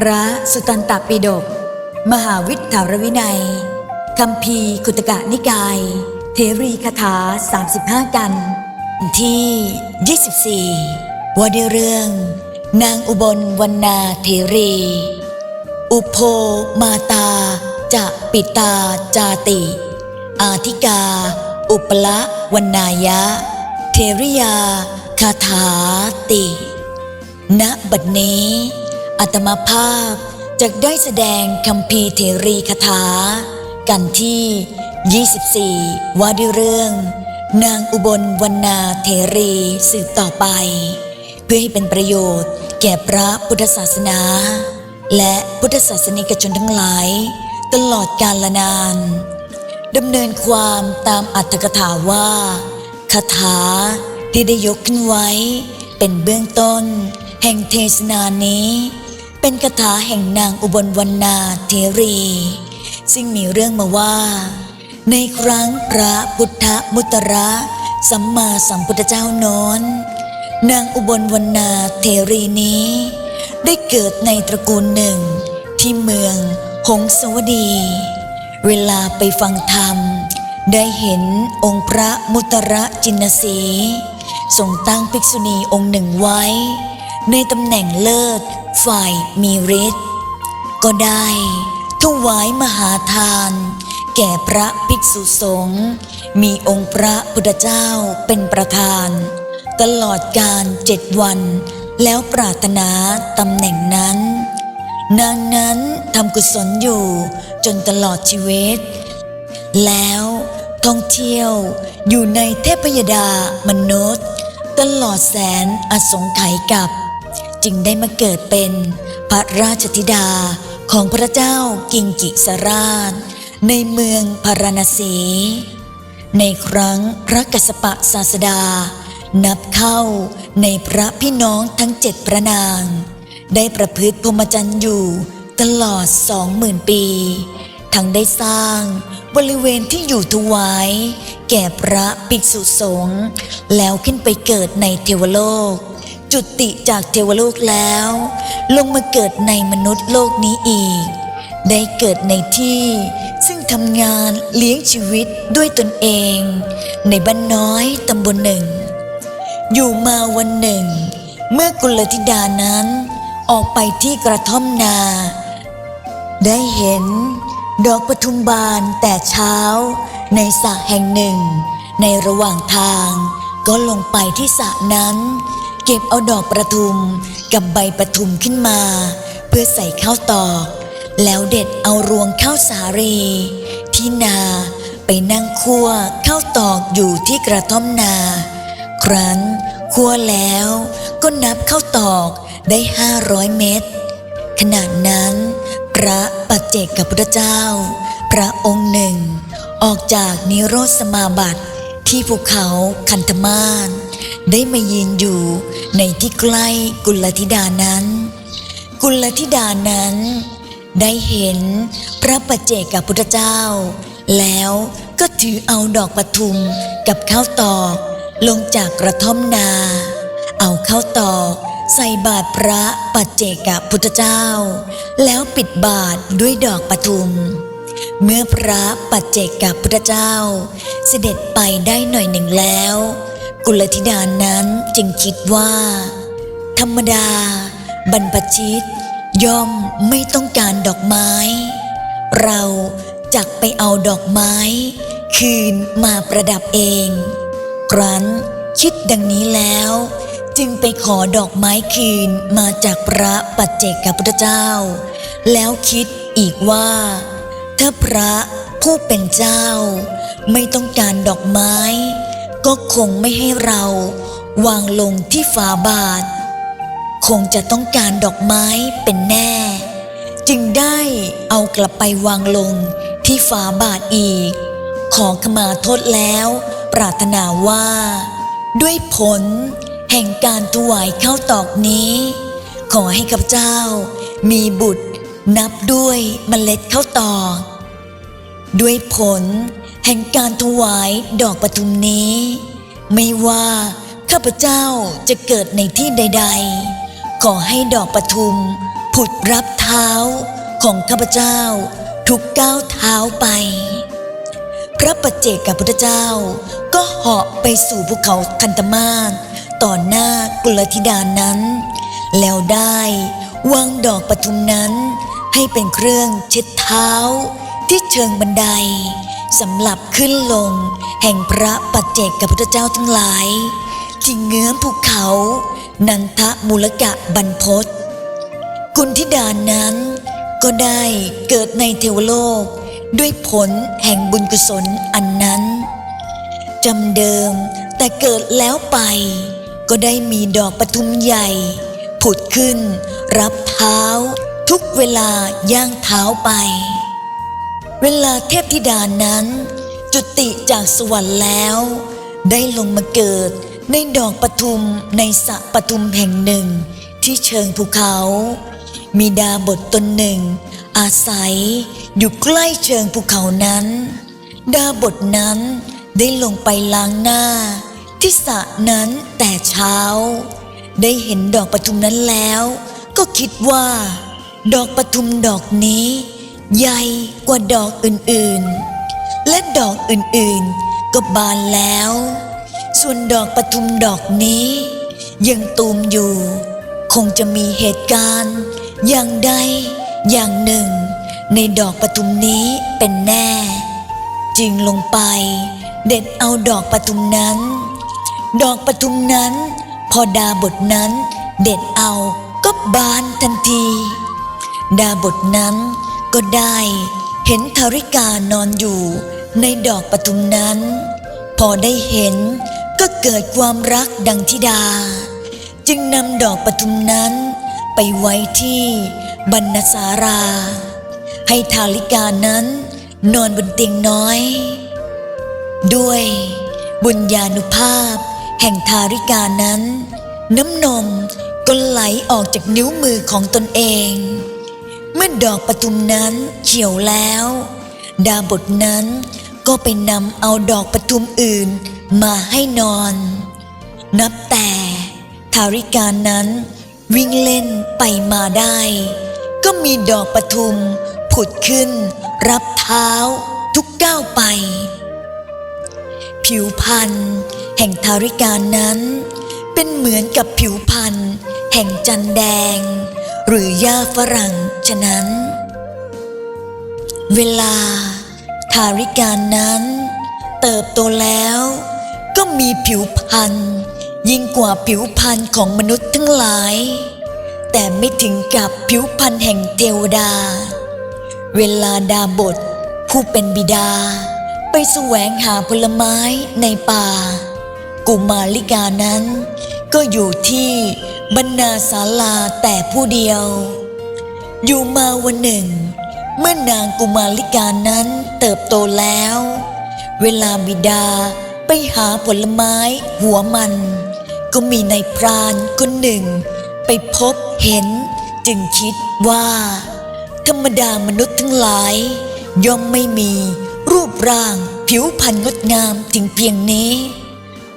พระสุตันตปิฎกมหาวิทยารวินัยคำพีร์กุตกะนิกาย เทรีคาถา 35 กัน ที่ 24 ว่าด้วยเรื่อง นางอุบลวรรณาเทรี อุโพมาตาจะปิตาจาติ อาธิกา อุปละวรรณายะ เทริยาคาถาติ ณบัดนี้ อัตมาภาพจะได้แสดงคำพีเทรีคาถา กันที่ 24 ว่าด้วยเรื่อง นางอุบลวรรณาเทรีสืบต่อไป เพื่อให้เป็นประโยชน์แก่พระพุทธศาสนา และพุทธศาสนิกชนทั้งหลาย ตลอดกาลนานดำเนินความตามอัตถกถาว่าคาถาที่ได้ยกขึ้นไว้ เป็นเบื้องต้น แห่งเทศนานี้ เป็นคาถาแห่งนางอุบลวรรณาเทรี ซึ่งมีเรื่องมาว่า ในครั้งพระพุทธมุตระสัมมาสัมพุทธเจ้าน้นนางอุบลวรรณาเทรีนี้ ได้เกิดในตระกูลหนึ่ง ที่เมืองหงสวดี เวลาไปฟังธรรม ได้เห็นองค์พระมุตระจินสีทรงตั้งภิกษุณีองค์หนึ่งไว้ ในตำแหน่งเลิศ ฝ่ายมีฤทธิ์ก็ได้ถวายมหาทาน แก่พระภิกษุสงฆ์มีองค์พระพุทธเจ้าเป็นประธาน ตลอดการเจ็ดวัน แล้วปรารถนาตำแหน่งนั้น นางนั้นทำกุศลอยู่จนตลอดชีวิต แล้วท่องเที่ยวอยู่ในเทพยดามนุษย์ ตลอดแสนอสงไขยกับ จึงได้มาเกิดเป็นพระราชธิดาของพระเจ้ากิงกิสราช ในเมืองพาราณสี ในครั้งพระกสปะศาสดา นับเข้าในพระพี่น้องทั้งเจ็ดพระนาง ได้ประพฤติพรหมจรรย์อยู่ตลอดสองหมื่นปี ทั้งได้สร้างบริเวณที่อยู่ถวาย แก่พระภิกษุสงฆ์แล้วขึ้นไปเกิดในเทวโลก จุติจากเทวโลกแล้ว ลงมาเกิดในมนุษย์โลกนี้อีก ได้เกิดในที่ ซึ่งทำงานเลี้ยงชีวิตด้วยตนเอง ในบ้านน้อยตำบลหนึ่ง อยู่มาวันหนึ่ง เมื่อกุลธิดานั้นออกไปที่กระท่อมนา ได้เห็นดอกปทุมบานแต่เช้า ในสระแห่งหนึ่ง ในระหว่างทางก็ลงไปที่สระนั้น เก็บเอาดอกประทุมกับใบประทุมขึ้นมา เพื่อใส่ข้าวตอก แล้วเด็ดเอารวงข้าวสารี ที่นาไปนั่งคั่วข้าวตอกอยู่ที่กระท่อมนา ครั้นคั่วแล้วก็นับข้าวตอกได้ห้าร้อยเม็ดขณะนั้น พระปัจเจกับพุทธเจ้า พระองค์หนึ่ง ออกจากนิโรธสมาบัติ ที่ภูเขาคันธมานได้มายืนอยู่ในที่ใกล้กุลธิดานั้น กุลธิดานั้น ได้เห็นพระปัจเจกพุทธเจ้า แล้วก็ถือเอาดอกปทุมกับข้าวตอกลงจากกระท่อมนา เอาข้าวตอกใส่บาตรพระปัจเจกพุทธเจ้า แล้วปิดบาตรด้วยดอกปทุม เมื่อพระปัจเจกกับพุทธเจ้า เสด็จไปได้หน่อยหนึ่งแล้ว กุลธิดานั้นจึงคิดว่า ธรรมดา บรรพชิต ย่อมไม่ต้องการดอกไม้ เราจักไปเอาดอกไม้ คืนมาประดับเอง ครั้นคิดดังนี้แล้ว จึงไปขอดอกไม้คืนมาจากพระปัจเจกพุทธเจ้า แล้วคิดอีกว่า ถ้าพระผู้เป็นเจ้า ไม่ต้องการดอกไม้ ก็คงไม่ให้เราวางลงที่ฝาบาท คงจะต้องการดอกไม้เป็นแน่ จึงได้เอากลับไปวางลงที่ฝาบาทอีก ขอขมาโทษแล้ว ปรารถนาว่า ด้วยผลแห่งการถวายข้าวตอกนี้ ขอให้กับเจ้ามีบุตร นับด้วยเมล็ดข้าวตอกด้วยผลแห่งการถวายดอกปทุมนี้ ไม่ว่าข้าพเจ้าจะเกิดในที่ใด ๆ ขอให้ดอกปทุม ผุดรับเท้าของข้าพเจ้าทุกก้าวเท้าไป พระปัจเจกพุทธเจ้าก็เหาะไปสู่ภูเขาคันธมาศต่อหน้ากุลธิดานั้น แล้วได้วางดอกปทุมนั้น ให้เป็นเครื่องเช็ดเท้า ที่เชิงบันไดสำหรับขึ้นลง แห่งพระปัจเจกพุทธเจ้าทั้งหลายที่เงื้อมภูเขา นันทะมูลกะบรรพตกุณธิดานั้น ก็ได้เกิดในเทวโลก ด้วยผลแห่งบุญกุศลอันนั้นจำเดิมแต่เกิดแล้วไป ก็ได้มีดอกปทุมใหญ่ ผุดขึ้น รับเท้า ทุกเวลาย่างเท้าไป เวลาเทพธิดานั้น จุติจากสวรรค์แล้ว ได้ลงมาเกิดในดอกปทุมในสระปทุมแห่งหนึ่งที่เชิงภูเขา มีดาบทตนหนึ่ง อาศัยอยู่ใกล้เชิงภูเขานั้น ดาบทนั้นได้ลงไปล้างหน้า ที่สระนั้นแต่เช้า ได้เห็นดอกปทุมนั้นแล้ว ก็คิดว่า ดอกปทุมดอกนี้ ใหญ่กว่าดอกอื่นๆ และดอกอื่นๆ ก็บานแล้ว ส่วนดอกปทุมดอกนี้ ยังตูมอยู่ คงจะมีเหตุการณ์ อย่างใดอย่างหนึ่ง ในดอกปทุมนี้เป็นแน่ จึงลงไป เด็ดเอาดอกปทุมนั้น ดอกปทุมนั้น พอดาบทนั้น เด็ดเอาก็บานทันที ดาบทนั้นก็ได้เห็นธาริกานอนอยู่ในดอกปทุมนั้น พอได้เห็นก็เกิดความรักดังธิดา จึงนำดอกปทุมนั้นไปไว้ที่บรรณสารา ให้ธาริกานั้นนอนบนเตียงน้อย ด้วยบุญญาณุภาพแห่งทาริกานั้น น้ำนมก็ไหลออกจากนิ้วมือของตนเอง เมื่อดอกปทุมนั้นเขียวแล้ว ดาบทนั้นก็ไปนำเอาดอกปทุมอื่นมาให้นอน นับแต่ทาริกานั้นวิ่งเล่นไปมาได้ ก็มีดอกปทุมผุดขึ้น รับเท้าทุกก้าวไป ผิวพันธ์แห่งทาริกานั้น เป็นเหมือนกับผิวพันธ์แห่งจันแดง หรือหญ้าฝรั่งฉะนั้น เวลาทาริกานั้น เติบโตแล้วก็มีผิวพันธ์ยิ่งกว่าผิวพันธ์ของมนุษย์ทั้งหลาย แต่ไม่ถึงกับผิวพันธ์แห่งเทวดา เวลาดาบทผู้เป็นบิดา ไปแสวงหาผลไม้ในป่า กุมาลิกานั้น ก็อยู่ที่ บรรณาศาลาแต่ผู้เดียว อยู่มาวันหนึ่ง เมื่อนางกุมาลิกานั้นเติบโตแล้ว เวลาบิดาไปหาผลไม้หัวมัน ก็มีนายพรานคนหนึ่ง ไปพบเห็นจึงคิดว่า ธรรมดามนุษย์ทั้งหลาย ย่อมไม่มีรูปร่างผิวพรรณงดงามถึงเพียงนี้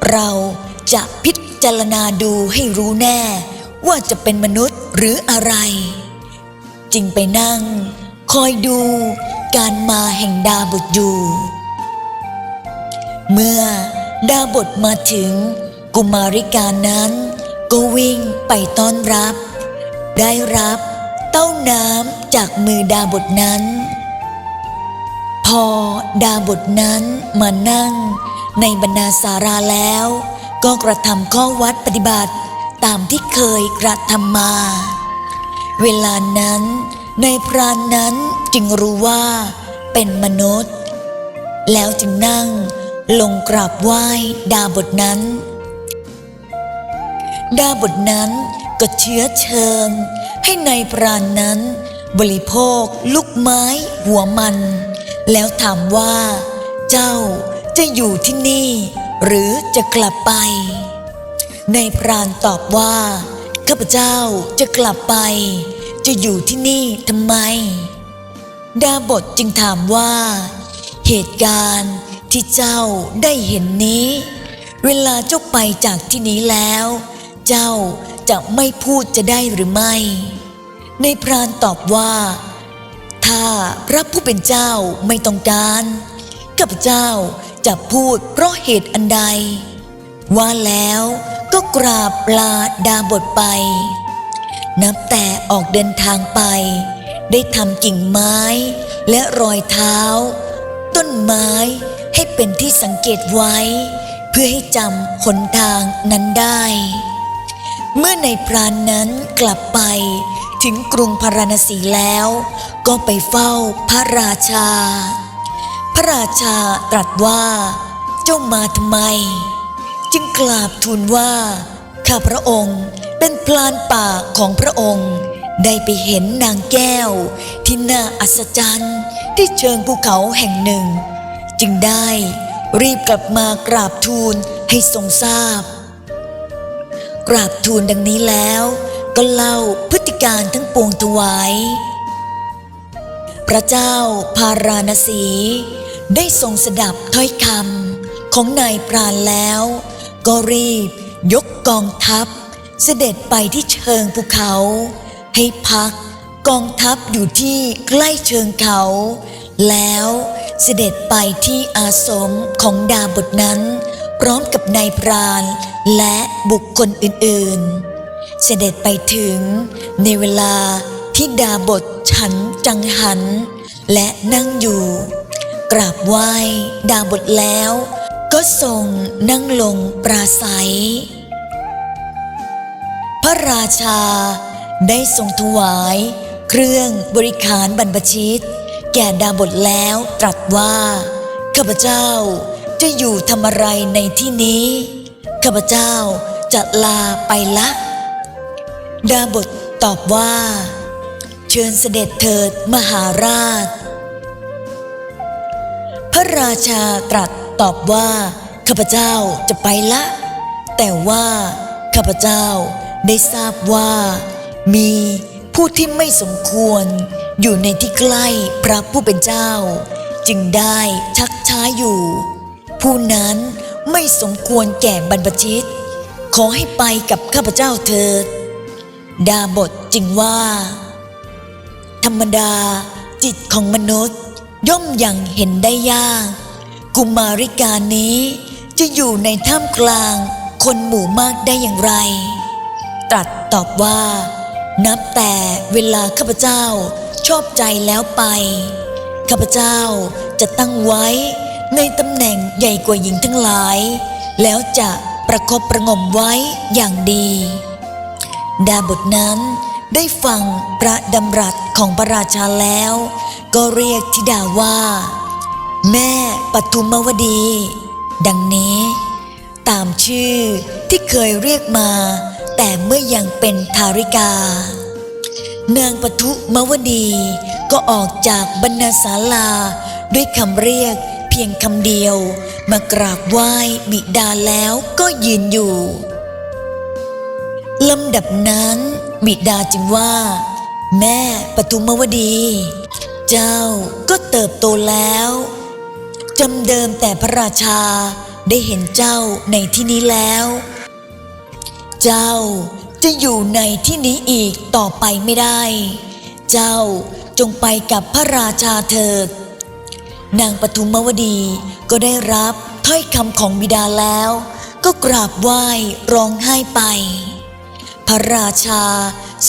เราจะพิ จารณาดูให้รู้แน่ ว่าจะเป็นมนุษย์หรืออะไร จึงไปนั่ง คอยดูการมาแห่งดาบทอยู่ เมื่อดาบทมาถึง กุมาริกานั้น ก็วิ่งไปต้อนรับ ได้รับเต้าน้ำจากมือดาบทนั้น พอดาบทนั้นมานั่งในบรรณาสาราแล้ว ก็กระทำข้อวัดปฏิบัติตามที่เคยกระทำมา เวลานั้นในพรานนั้นจึงรู้ว่าเป็นมนุษย์ แล้วจึงนั่งลงกราบไหว้ดาบทนั้น ดาบทนั้นก็เชื้อเชิญ ให้ในายพรานนั้น บริโภคลูกไม้หัวมัน แล้วถามว่า เจ้าจะอยู่ที่นี่ หรือจะกลับไป ในายพรานตอบว่าข้าพเจ้าจะกลับไป จะอยู่ที่นี่ทำไม ดาบทจึงถามว่า เหตุการณ์ที่เจ้าได้เห็นนี้ เวลาเจ้าไปจากที่นี้แล้ว เจ้าจะไม่พูดจะได้หรือไม่ ในพรานตอบว่า ถ้าพระผู้เป็นเจ้าไม่ต้องการ ข้าพเจ้าจะพูดเพราะเหตุอันใด ว่าแล้วก็กราบลาดาบทไป นับแต่ออกเดินทางไป ได้ทำกิ่งไม้และรอยเท้า ต้นไม้ให้เป็นที่สังเกตไว้ เพื่อให้จำหนทางนั้นได้ เมื่อในพรานนั้นกลับไปถึงกรุงพาราณสีแล้ว ก็ไปเฝ้าพระราชา พระราชาตรัสว่า เจ้ามาทำไม จึงกราบทูลว่า ข้าพระองค์เป็นพลานป่าของพระองค์ ได้ไปเห็นนางแก้ว ที่น่าอัศจรรย์ที่เชิงภูเขาแห่งหนึ่ง จึงได้รีบกลับมากราบทูลให้ทรงทราบ กราบทูลดังนี้แล้ว ก็เล่าพฤติการทั้งปวงถวาย พระเจ้าพาราณสี ได้ทรงสดับถ้อยคำของนายพรานแล้ว ก็รีบยกกองทัพ เสด็จไปที่เชิงภูเขา ให้พักกองทัพอยู่ที่ใกล้เชิงเขา แล้วเสด็จไปที่อาสมของดาบทนั้น พร้อมกับนายพรานและบุคคลอื่นๆ เสด็จไปถึงในเวลาที่ดาบทฉันจังหัน และนั่งอยู่ กราบไหว้ดาบทแล้ว ก็ทรงนั่งลงปราศัย พระราชาได้ทรงถวาย เครื่องบริขารบรรพชิต แก่ดาบทแล้วตรัสว่า ข้าพเจ้าจะอยู่ทำอะไรในที่นี้ ข้าพเจ้าจะลาไปละ ดาบทตอบว่า เชิญเสด็จเถิดมหาราช ระราชาตรัสตอบว่า ข้าพเจ้าจะไปละ แต่ว่า ข้าพเจ้าได้ทราบว่า มีผู้ที่ไม่สมควร อยู่ในที่ใกล้พระผู้เป็นเจ้า จึงได้ชักช้าอยู่ ผู้นั้นไม่สมควรแก่บรรพชิต ขอให้ไปกับข้าพเจ้าเถิด ดาบทจึงว่า ธรรมดาจิตของมนุษย์ ย่อมยังเห็นได้ยาก กุมาริกานี้จะอยู่ในท่ามกลางคนหมู่มากได้อย่างไร ตรัสตอบว่า นับแต่เวลาข้าพเจ้าชอบใจแล้วไป ข้าพเจ้าจะตั้งไว้ในตำแหน่งใหญ่กว่าหญิงทั้งหลาย แล้วจะประคบประงมไว้อย่างดี ดาบทนั้น ได้ฟังพระดำรัสของพระราชาแล้ว ก็เรียกธิดาว่า แม่ปทุมวดี ดังนี้ ตามชื่อที่เคยเรียกมา แต่เมื่อยังเป็นทาริกา นางปทุมวดีก็ออกจากบรรณาศาลา ด้วยคำเรียกเพียงคำเดียว มากราบไหว้บิดาแล้วก็ยืนอยู่ลำดับนั้น บิดาจึงว่า แม่ปทุมวดี เจ้าก็เติบโตแล้วจำเดิมแต่พระราชาได้เห็นเจ้าในที่นี้แล้ว เจ้าจะอยู่ในที่นี้อีกต่อไปไม่ได้ เจ้าจงไปกับพระราชาเถิด นางปทุมวดีก็ได้รับถ้อยคำของบิดาแล้ว ก็กราบไหว้ร้องไห้ไป พระราชา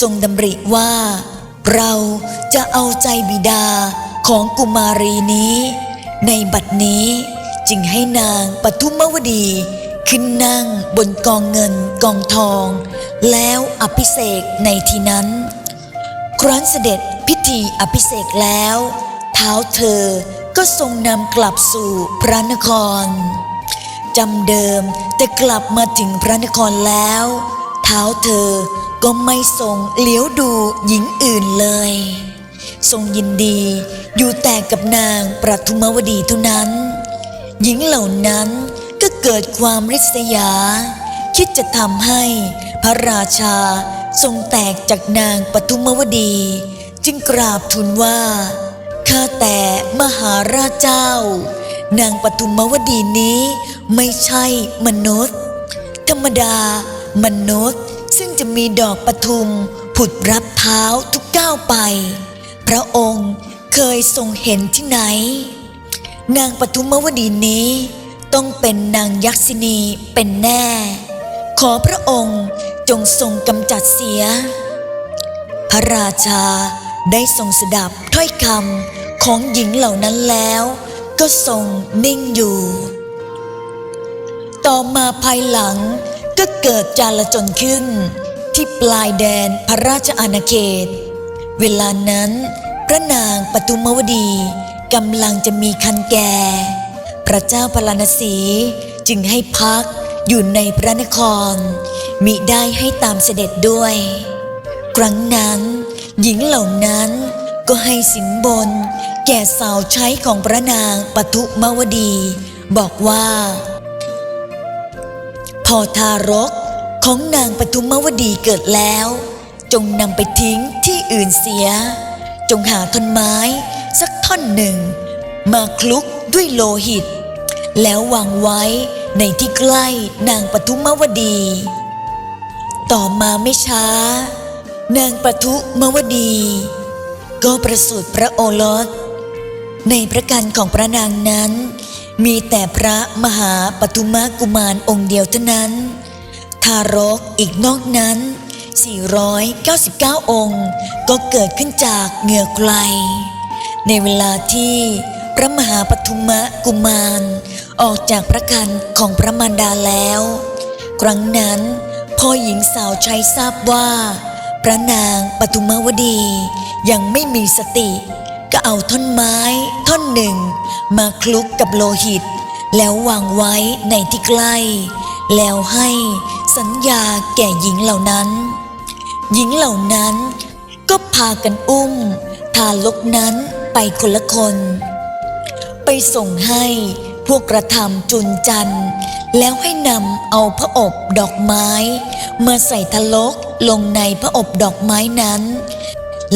ทรงดำริว่า เราจะเอาใจบิดาของกุมารีนี้ ในบัดนี้จึงให้นางปทุมวดี ขึ้นนั่งบนกองเงินกองทอง แล้วอภิเษกในที่นั้น ครั้นเสด็จพิธีอภิเษกแล้ว เท้าเธอก็ทรงนำกลับสู่พระนครจำเดิมแต่กลับมาถึงพระนครแล้ว ท้าเธอก็ไม่ทรงเลี้ยวดูหญิงอื่นเลย ทรงยินดีอยู่แต่กับนางประทุมวดีเท่านั้น หญิงเหล่านั้นก็เกิดความริษยา คิดจะทำให้พระราชาทรงแตกจากนางปทุมวดี จึงกราบทูลว่าข้าแต่มหาราชเจ้า นางปทุมวดีนี้ไม่ใช่มนุษย์ ธรรมดา มนุษย์ซึ่งจะมีดอกปทุมผุดรับเท้าทุกก้าวไป พระองค์เคยทรงเห็นที่ไหน นางปทุมวดีนี้ ต้องเป็นนางยักษินีเป็นแน่ ขอพระองค์จงทรงกำจัดเสีย พระราชาได้ทรงสดับถ้อยคำของหญิงเหล่านั้นแล้ว ก็ทรงนิ่งอยู่ ต่อมาภายหลัง ก็เกิดจาลจนขึ้น ที่ปลายแดนพระราชอาณาเขต เวลานั้นพระนางปทุมวดีกำลังจะมีคันแก่ พระเจ้าพลานสีจึงให้พักอยู่ในพระนคร มิได้ให้ตามเสด็จด้วย ครั้งนั้น หญิงเหล่านั้นก็ให้สินบน แก่สาวใช้ของพระนางปทุมวดี บอกว่า อทารกของนางปทุมวดีเกิดแล้ว จงนำไปทิ้งที่อื่นเสีย จงหาท่อนไม้สักท่อนหนึ่ง มาคลุกด้วยโลหิต แล้ววางไว้ในที่ใกล้นางปทุมวดี ต่อมาไม่ช้า นางปทุมวดี ก็ประสูติพระโอรส ในพระกันของพระนางนั้น มีแต่พระมหาปทุมกุมารองค์เดียวเท่านั้น ทารกอีกนอกนั้น 499 องค์ ก็เกิดขึ้นจากเหงื่อไกล ในเวลาที่พระมหาปทุมกุมารออกจากพระกันของพระมารดาแล้ว ครั้งนั้นพ่อหญิงสาวใช้ทราบว่า พระนางปทุมวดียังไม่มีสติ ก็เอาท่อนไม้ ท่อนหนึ่ง มาคลุกกับโลหิต แล้ววางไว้ในที่ใกล้ แล้วให้สัญญาแก่หญิงเหล่านั้น หญิงเหล่านั้นก็พากันอุ้ม ทารกนั้นไปคนละคน ไปส่งให้พวกกระทำจุนจันทร์แล้วให้นำเอาพระอบดอกไม้ มาใส่ทะลกลงในพระอบดอกไม้นั้น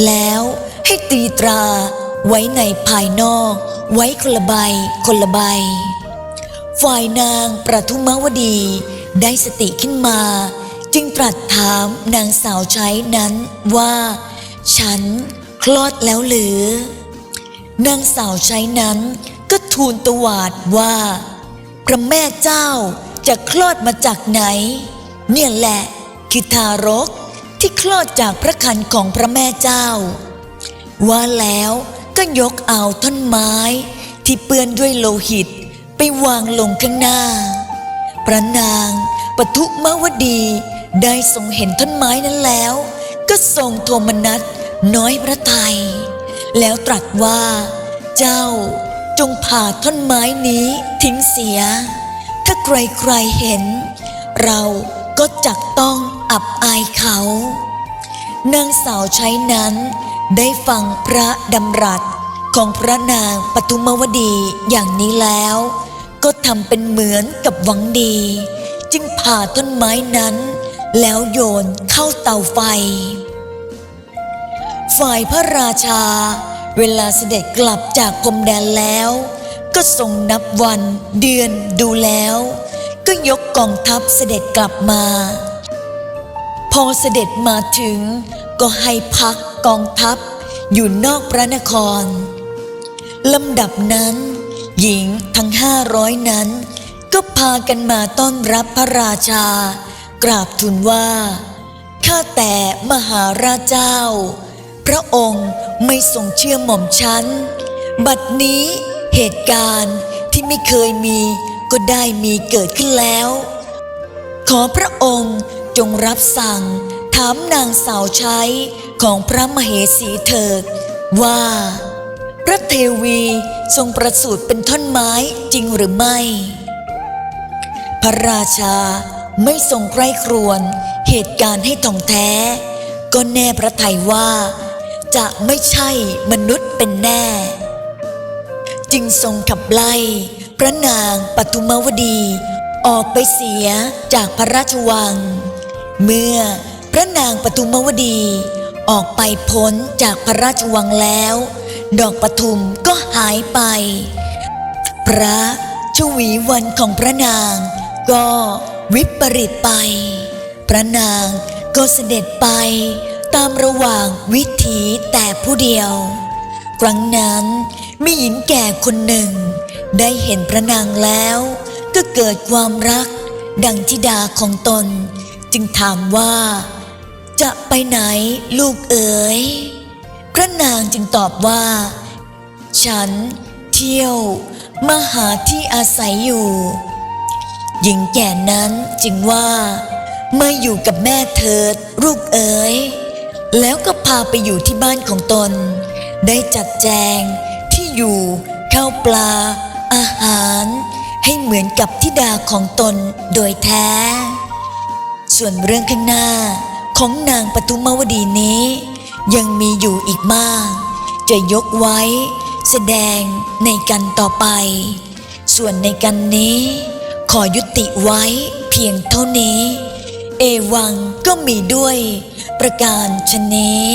แล้วให้ตีตรา ไว้ในภายนอก ไว้คนละใบคนละใบ ฝ่ายนางประทุมวดีได้สติขึ้นมา จึงตรัสถามนางสาวใช้นั้นว่า ฉันคลอดแล้วหรือ นางสาวใช้นั้นก็ทูลตวาดว่า พระแม่เจ้าจะคลอดมาจากไหน เนี่ยแหละคือทารกที่คลอดจากพระคันของพระแม่เจ้า ว่าแล้ว ก็ยกเอาท่อนไม้ที่เปื้อนด้วยโลหิตไปวางลงข้างหน้า พระนางปทุมวดีได้ทรงเห็นท่อนไม้นั้นแล้ว ก็ทรงโทมนัสน้อยพระทยัยแล้วตรัสว่า เจ้าจงผ่าท่อนไม้นี้ทิ้งเสีย ถ้าใครๆเห็น เราก็จักต้องอับอายเขา นางสาวใช้นั้น ได้ฟังพระดำรัสของพระนางปทุมวดีอย่างนี้แล้ว ก็ทำเป็นเหมือนกับหวังดี จึงผ่าต้นไม้นั้น แล้วโยนเข้าเตาไฟ ฝ่ายพระราชา เวลาเสด็จกลับจากพรมแดนแล้ว ก็ทรงนับวันเดือนดูแล้ว ก็ยกกองทัพเสด็จกลับมา พอเสด็จมาถึง ก็ให้พักกองทัพอยู่นอกพระนคร ลำดับนั้น หญิงทั้งห้าร้อยนั้น ก็พากันมาต้อนรับพระราชา กราบทูลว่า ข้าแต่มหาราชเจ้า พระองค์ไม่ทรงเชื่อหม่อมฉัน บัดนี้เหตุการณ์ที่ไม่เคยมีก็ได้มีเกิดขึ้นแล้ว ขอพระองค์จงรับสั่ง ถามนางสาวใช้ของพระมเหสีเถิดว่า พระเทวีทรงประสูติเป็นท่อนไม้จริงหรือไม่ พระราชาไม่ทรงใคร่ครวญเหตุการณ์ให้ท่องแท้ ก็แน่พระทัยว่า จะไม่ใช่มนุษย์เป็นแน่ จึงทรงขับไล่ พระนางปทุมวดี ออกไปเสียจากพระราชวัง เมื่อ พระนางปทุมวดี ออกไปพ้นจากพระราชวังแล้ว ดอกปทุมก็หายไป พระชวีวันของพระนาง ก็วิปริตไป พระนางก็เสด็จไปตามระหว่างวิถีแต่ผู้เดียว ครั้งนั้นมีหญิงแก่คนหนึ่ง ได้เห็นพระนางแล้ว ก็เกิดความรักดังธิดาของตน จึงถามว่า จะไปไหนลูกเอ๋ย พระนางจึงตอบว่า ฉันเที่ยวมาหาที่อาศัยอยู่ หญิงแก่นั้นจึงว่ามาอยู่กับแม่เถิดลูกเอ๋ย แล้วก็พาไปอยู่ที่บ้านของตน ได้จัดแจงที่อยู่ข้าวปลา อาหาร ให้เหมือนกับทิดาของตนโดยแท้ ส่วนเรื่องข้างหน้า ของนางปทุมวดีนี้ ยังมีอยู่อีกมาก จะยกไว้แสดงในกันต่อไป ส่วนในกันนี้ ขอยุติไว้เพียงเท่านี้ เอวังก็มีด้วยประการชนนี้